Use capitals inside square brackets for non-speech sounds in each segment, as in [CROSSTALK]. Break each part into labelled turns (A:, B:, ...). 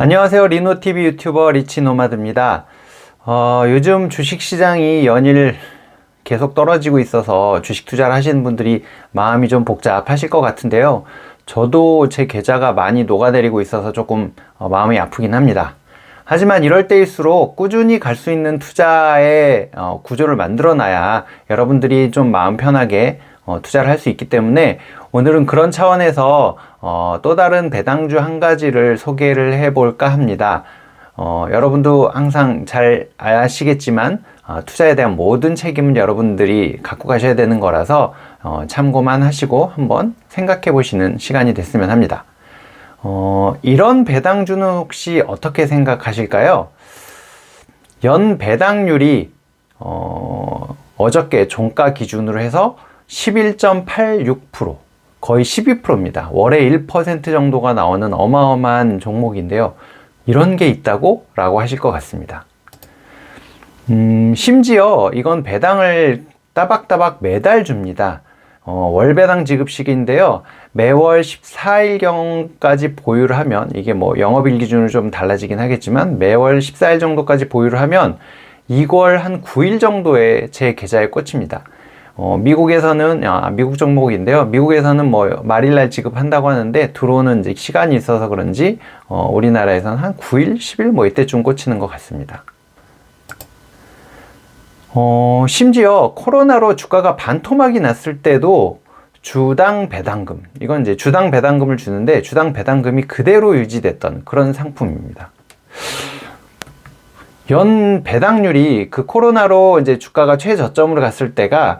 A: 안녕하세요. 리노TV 유튜버 리치노마드입니다. 어, 요즘 주식시장이 연일 계속 떨어지고 있어서 주식 투자를 하시는 분들이 마음이 좀 복잡하실 것 같은데요. 저도 제 계좌가 많이 녹아내리고 있어서 조금 어, 마음이 아프긴 합니다. 하지만 이럴 때일수록 꾸준히 갈 수 있는 투자의 어, 구조를 만들어 놔야 여러분들이 좀 마음 편하게 어, 투자를 할 수 있기 때문에 오늘은 그런 차원에서 어, 또 다른 배당주 한 가지를 소개를 해 볼까 합니다. 어, 여러분도 항상 잘 아시겠지만 어, 투자에 대한 모든 책임은 여러분들이 갖고 가셔야 되는 거라서 어, 참고만 하시고 한번 생각해 보시는 시간이 됐으면 합니다. 어, 이런 배당주는 혹시 어떻게 생각하실까요? 연 배당률이 어, 어저께 종가 기준으로 해서 11.86% 거의 12%입니다. 월에 1% 정도가 나오는 어마어마한 종목인데요. 이런 게 있다고? 라고 하실 것 같습니다. 음, 심지어 이건 배당을 따박따박 매달 줍니다. 어, 월 배당 지급식인데요. 매월 14일경까지 보유를 하면 이게 뭐 영업일 기준으로 좀 달라지긴 하겠지만 매월 14일 정도까지 보유를 하면 2월 한 9일 정도에 제 계좌에 꽂힙니다. 어, 미국에서는 아, 미국 종목인데요. 미국에서는 뭐 말일날 지급한다고 하는데 들어오는 이제 시간이 있어서 그런지 어, 우리나라에서는 한 9일, 10일 뭐 이때쯤 꽂히는 것 같습니다. 어, 심지어 코로나로 주가가 반토막이 났을 때도 주당 배당금, 이건 이제 주당 배당금을 주는데 주당 배당금이 그대로 유지됐던 그런 상품입니다. 연 배당률이 그 코로나로 이제 주가가 최저점으로 갔을 때가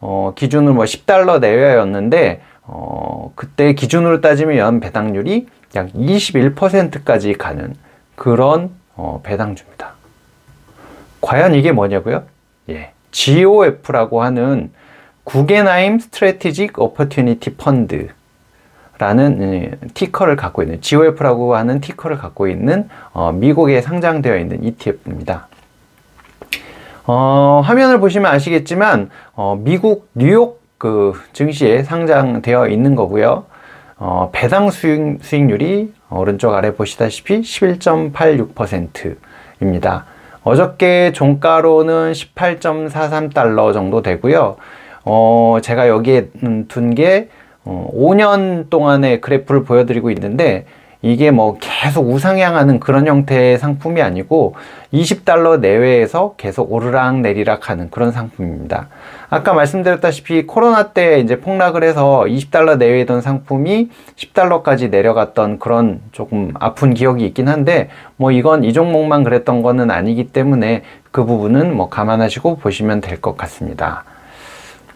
A: 어, 기준으로 뭐 10달러 내외였는데 어, 그때 기준으로 따지면 연 배당률이 약 21%까지 가는 그런 어, 배당주입니다. 과연 이게 뭐냐고요? 예, GOF라고 하는 구겐하임 스트래티직 오퍼튜니티 펀드 라는 예, 티커를 갖고 있는 GOF라고 하는 티커를 갖고 있는 어, 미국에 상장되어 있는 ETF입니다. 어, 화면을 보시면 아시겠지만 어, 미국 뉴욕 그 증시에 상장되어 있는 거고요. 어, 배당 수익, 수익률이 오른쪽 아래 보시다시피 11.86%입니다. 어저께 종가로는 18.43달러 정도 되고요. 어, 제가 여기에 둔게 어, 5년 동안의 그래프를 보여드리고 있는데 이게 뭐 계속 우상향하는 그런 형태의 상품이 아니고 20달러 내외에서 계속 오르락 내리락 하는 그런 상품입니다. 아까 말씀드렸다시피 코로나 때 이제 폭락을 해서 20달러 내외에 던 상품이 10달러까지 내려갔던 그런 조금 아픈 기억이 있긴 한데 뭐 이건 이 종목만 그랬던 거는 아니기 때문에 그 부분은 뭐 감안하시고 보시면 될 것 같습니다.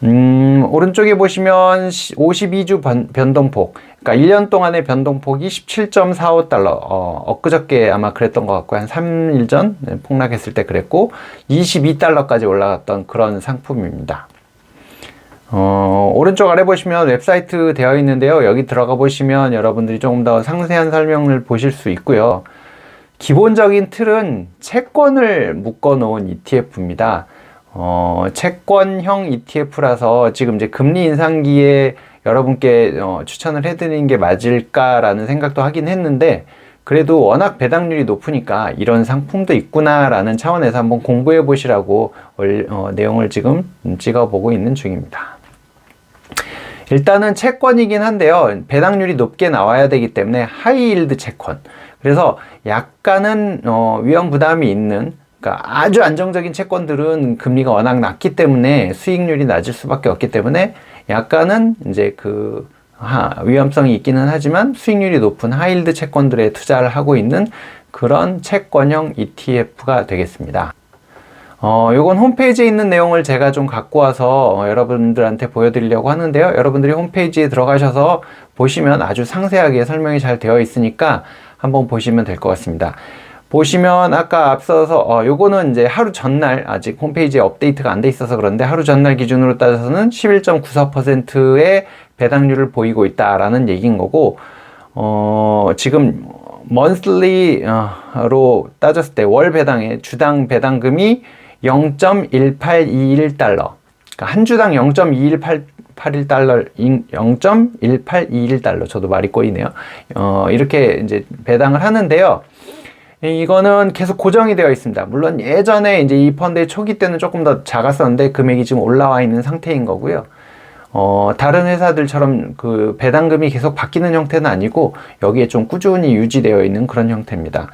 A: 음, 오른쪽에 보시면 52주 변 동폭, 그러니까 1년 동안의 변동폭이 17.45달러, 어, 엊그저께 아마 그랬던 것 같고, 한 3일 전 네, 폭락했을 때 그랬고, 22달러까지 올라갔던 그런 상품입니다. 어, 오른쪽 아래 보시면 웹사이트 되어 있는데요. 여기 들어가 보시면 여러분들이 조금 더 상세한 설명을 보실 수 있고요. 기본적인 틀은 채권을 묶어 놓은 ETF입니다. 어, 채권형 ETF라서 지금 이제 금리 인상기에 여러분께 어, 추천을 해드리는 게 맞을까라는 생각도 하긴 했는데 그래도 워낙 배당률이 높으니까 이런 상품도 있구나라는 차원에서 한번 공부해 보시라고 어, 내용을 지금 찍어보고 있는 중입니다. 일단은 채권이긴 한데요. 배당률이 높게 나와야 되기 때문에 하이일드 채권. 그래서 약간은 어, 위험 부담이 있는 그러니까 아주 안정적인 채권들은 금리가 워낙 낮기 때문에 수익률이 낮을 수밖에 없기 때문에 약간은 이제 그 하, 위험성이 있기는 하지만 수익률이 높은 하일드 채권들에 투자를 하고 있는 그런 채권형 ETF가 되겠습니다. 어, 요건 홈페이지에 있는 내용을 제가 좀 갖고 와서 어, 여러분들한테 보여드리려고 하는데요. 여러분들이 홈페이지에 들어가셔서 보시면 아주 상세하게 설명이 잘 되어 있으니까 한번 보시면 될 것 같습니다. 보시면 아까 앞서서 어 요거는 이제 하루 전날 아직 홈페이지에 업데이트가 안 돼 있어서 그런데 하루 전날 기준으로 따져서는 11.94%의 배당률을 보이고 있다라는 얘기인 거고 어 지금 먼슬리로 따졌을 때 월 배당의 주당 배당금이 0.1821달러. 그러니까 한 주당 0.2181달러 0.1821달러. 저도 말이 꼬이네요. 어 이렇게 이제 배당을 하는데요 이거는 계속 고정이 되어 있습니다. 물론 예전에 이제 이 펀드의 초기 때는 조금 더 작았었는데 금액이 지금 올라와 있는 상태인 거고요. 어, 다른 회사들처럼 그 배당금이 계속 바뀌는 형태는 아니고 여기에 좀 꾸준히 유지되어 있는 그런 형태입니다.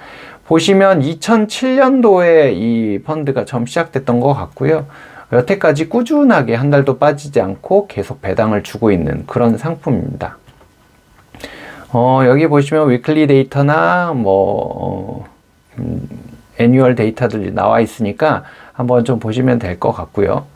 A: 보시면 2007년도에 이 펀드가 처음 시작됐던 것 같고요. 여태까지 꾸준하게 한 달도 빠지지 않고 계속 배당을 주고 있는 그런 상품입니다. 어, 여기 보시면 위클리 데이터나 뭐, 어, 음, 애뉴얼 데이터들이 나와 있으니까 한번 좀 보시면 될 것 같고요.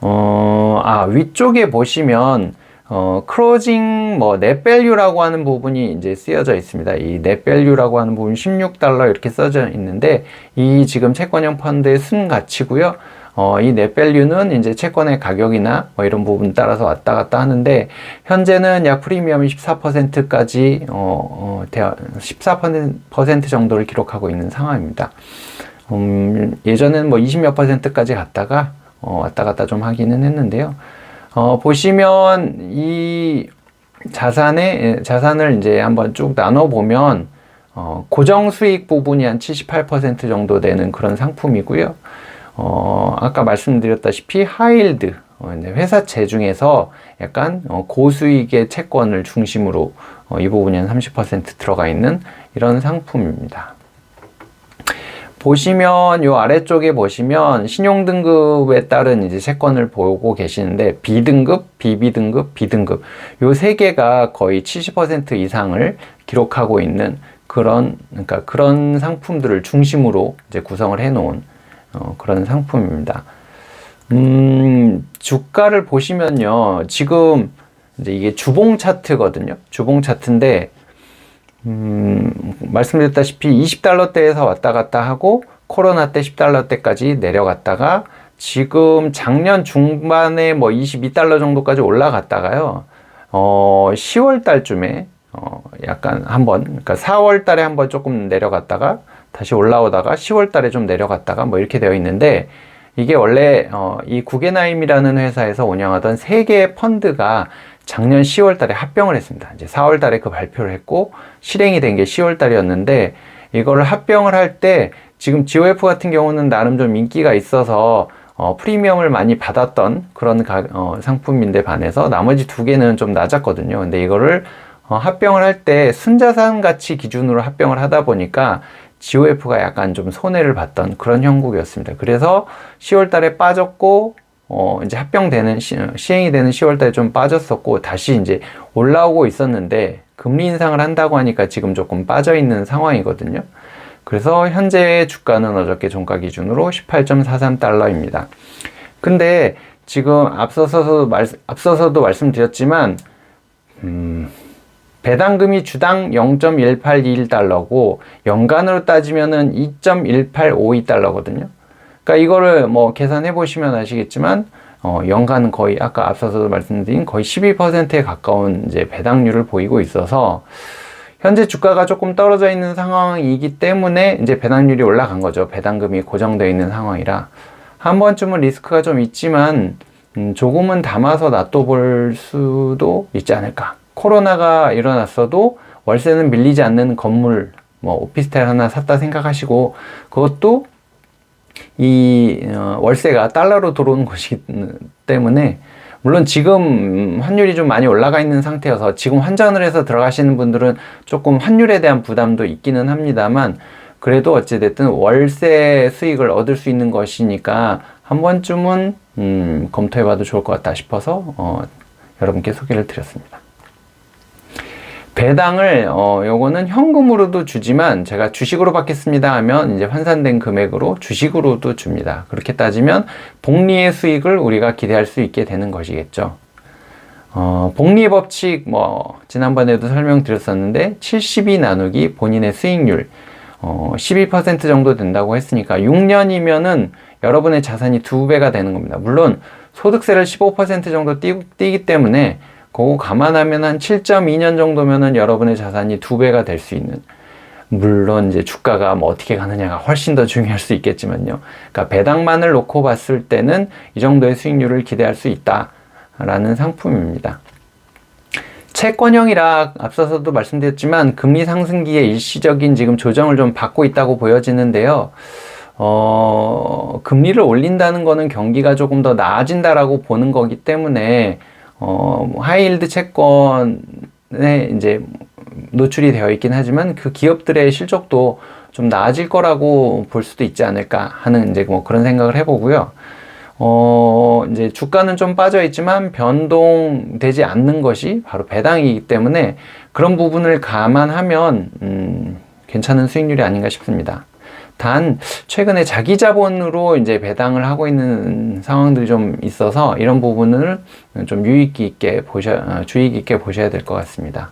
A: 어, 아, 위쪽에 보시면 어, 크로징 뭐 넷밸류라고 하는 부분이 이제 쓰여져 있습니다. 이 넷밸류라고 하는 부분 16달러 이렇게 써져 있는데 이 지금 채권형 펀드의 순 가치고요. 어, 이 넷밸류는 이제 채권의 가격이나 뭐 이런 부분 따라서 왔다 갔다 하는데 현재는 약 프리미엄이 14%까지 어, 어, 14% 정도를 기록하고 있는 상황입니다. 음, 예전에는 뭐 20몇 퍼센트까지 갔다가 어, 왔다 갔다 좀 하기는 했는데요. 어, 보시면 이 자산의 예, 자산을 이제 한번 쭉 나눠 보면 어, 고정 수익 부분이 한 78% 정도 되는 그런 상품이고요. 어, 아까 말씀드렸다시피 하일드 어, 회사채 중에서 약간 어, 고수익의 채권을 중심으로 어, 이 부분이 한 30% 들어가 있는 이런 상품입니다. 보시면 요 아래쪽에 보시면 신용등급에 따른 이제 채권을 보고 계시는데 B등급, BB등급, B등급 요 세 개가 거의 70% 이상을 기록하고 있는 그런 그러니까 그런 상품들을 중심으로 이제 구성을 해 놓은 어, 그런 상품입니다. 음, 주가를 보시면요. 지금 이제 이게 주봉 차트거든요. 주봉 차트인데 음, 말씀드렸다시피 20달러대에서 왔다 갔다 하고 코로나 때 10달러대까지 내려갔다가 지금 작년 중반에 뭐 22달러 정도까지 올라갔다가요. 어, 10월 달쯤에 어, 약간 한 번 그러니까 4월 달에 한 번 조금 내려갔다가 다시 올라오다가 10월 달에 좀 내려갔다가 뭐 이렇게 되어 있는데 이게 원래 어, 이 구게나임이라는 회사에서 운영하던 세 개의 펀드가 작년 10월 달에 합병을 했습니다. 이제 4월 달에 그 발표를 했고 실행이 된 게 10월 달이었는데 이거를 합병을 할 때 지금 GOF 같은 경우는 나름 좀 인기가 있어서 어, 프리미엄을 많이 받았던 그런 가, 어, 상품인데 반해서 나머지 두 개는 좀 낮았거든요. 근데 이거를 어, 합병을 할 때 순자산 가치 기준으로 합병을 하다 보니까 GOF가 약간 좀 손해를 봤던 그런 형국이었습니다. 그래서 10월 달에 빠졌고 어, 이제 합병되는, 시, 행이 되는 10월 달에 좀 빠졌었고, 다시 이제 올라오고 있었는데, 금리 인상을 한다고 하니까 지금 조금 빠져 있는 상황이거든요. 그래서 현재 주가는 어저께 종가 기준으로 18.43달러입니다. 근데 지금 앞서서도 말, 앞서서도 말씀드렸지만, 음, 배당금이 주당 0.1821달러고, 연간으로 따지면은 2.1852달러거든요. 그러니까 이거를 뭐 계산해 보시면 아시겠지만 어, 연간 거의 아까 앞서서 말씀드린 거의 12%에 가까운 이제 배당률을 보이고 있어서 현재 주가가 조금 떨어져 있는 상황이기 때문에 이제 배당률이 올라간 거죠. 배당금이 고정되어 있는 상황이라 한 번쯤은 리스크가 좀 있지만 음, 조금은 담아서 놔둬 볼 수도 있지 않을까. 코로나가 일어났어도 월세는 밀리지 않는 건물, 뭐 오피스텔 하나 샀다 생각하시고 그것도 이 어, 월세가 달러로 들어오는 것이기 때문에 물론 지금 환율이 좀 많이 올라가 있는 상태여서 지금 환전을 해서 들어가시는 분들은 조금 환율에 대한 부담도 있기는 합니다만 그래도 어찌됐든 월세 수익을 얻을 수 있는 것이니까 한 번쯤은 음, 검토해 봐도 좋을 것 같다 싶어서 어, 여러분께 소개를 드렸습니다. 배당을 어 요거는 현금으로도 주지만 제가 주식으로 받겠습니다 하면 이제 환산된 금액으로 주식으로도 줍니다. 그렇게 따지면 복리의 수익을 우리가 기대할 수 있게 되는 것이겠죠. 어, 복리 법칙 뭐 지난번에도 설명드렸었는데 72 나누기 본인의 수익률 어, 12% 정도 된다고 했으니까 6년이면은 여러분의 자산이 두 배가 되는 겁니다. 물론 소득세를 15% 정도 띄, 띄기 때문에 그거 감안하면 한 7.2년 정도면은 여러분의 자산이 두 배가 될 수 있는 물론 이제 주가가 뭐 어떻게 가느냐가 훨씬 더 중요할 수 있겠지만요. 그러니까 배당만을 놓고 봤을 때는 이 정도의 수익률을 기대할 수 있다라는 상품입니다. 채권형이라 앞서서도 말씀드렸지만 금리 상승기에 일시적인 지금 조정을 좀 받고 있다고 보여지는데요. 어, 금리를 올린다는 거는 경기가 조금 더 나아진다라고 보는 거기 때문에 어, 하이힐드 채권에 이제 노출이 되어 있긴 하지만 그 기업들의 실적도 좀 나아질 거라고 볼 수도 있지 않을까 하는 이제 뭐 그런 생각을 해보고요. 어, 이제 주가는 좀 빠져 있지만 변동되지 않는 것이 바로 배당이기 때문에 그런 부분을 감안하면, 음, 괜찮은 수익률이 아닌가 싶습니다. 단, 최근에 자기 자본으로 이제 배당을 하고 있는 상황들이 좀 있어서 이런 부분을 좀 유익 있게 보셔, 어, 주의 깊게 보셔야 될 것 같습니다.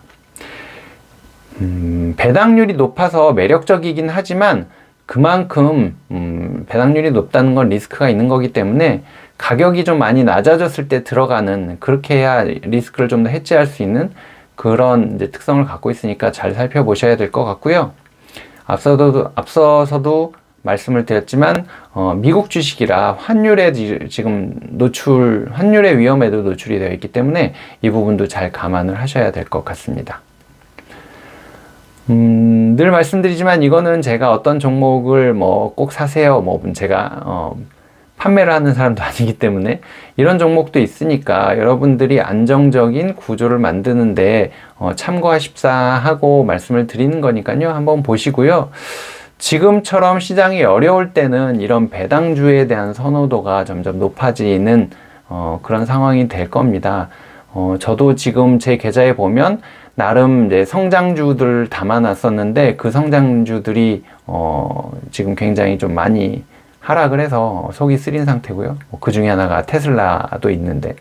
A: 음, 배당률이 높아서 매력적이긴 하지만 그만큼 음, 배당률이 높다는 건 리스크가 있는 거기 때문에 가격이 좀 많이 낮아졌을 때 들어가는 그렇게 해야 리스크를 좀 더 해지할 수 있는 그런 특성을 갖고 있으니까 잘 살펴보셔야 될 것 같고요. 앞서도 앞서서도 말씀을 드렸지만 어, 미국 주식이라 환율에 지- 지금 노출 환율의 위험에도 노출이 되어 있기 때문에 이 부분도 잘 감안을 하셔야 될 것 같습니다. 음, 늘 말씀드리지만 이거는 제가 어떤 종목을 뭐 꼭 사세요. 뭐 제가 어, 판매를 하는 사람도 [LAUGHS] 아니기 때문에 이런 종목도 있으니까 여러분들이 안정적인 구조를 만드는데 어, 참고하십사 하고 말씀을 드리는 거니까요. 한번 보시고요. 지금처럼 시장이 어려울 때는 이런 배당주에 대한 선호도가 점점 높아지는 어, 그런 상황이 될 겁니다. 어, 저도 지금 제 계좌에 보면 나름 이제 성장주들 담아놨었는데 그 성장주들이 어, 지금 굉장히 좀 많이 하락을 해서 속이 쓰린 상태고요. 뭐 그 중에 하나가 테슬라도 있는데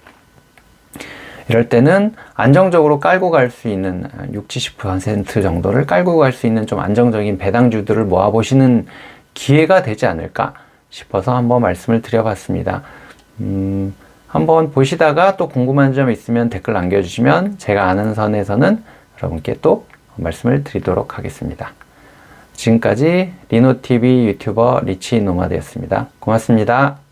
A: 이럴 때는 안정적으로 깔고 갈 수 있는 60, 70% 정도를 깔고 갈 수 있는 좀 안정적인 배당주들을 모아보시는 기회가 되지 않을까 싶어서 한번 말씀을 드려봤습니다. 음, 한번 보시다가 또 궁금한 점 있으면 댓글 남겨주시면 제가 아는 선에서는 여러분께 또 말씀을 드리도록 하겠습니다. 지금까지 리노TV 유튜버 리치 노마드였습니다. 고맙습니다.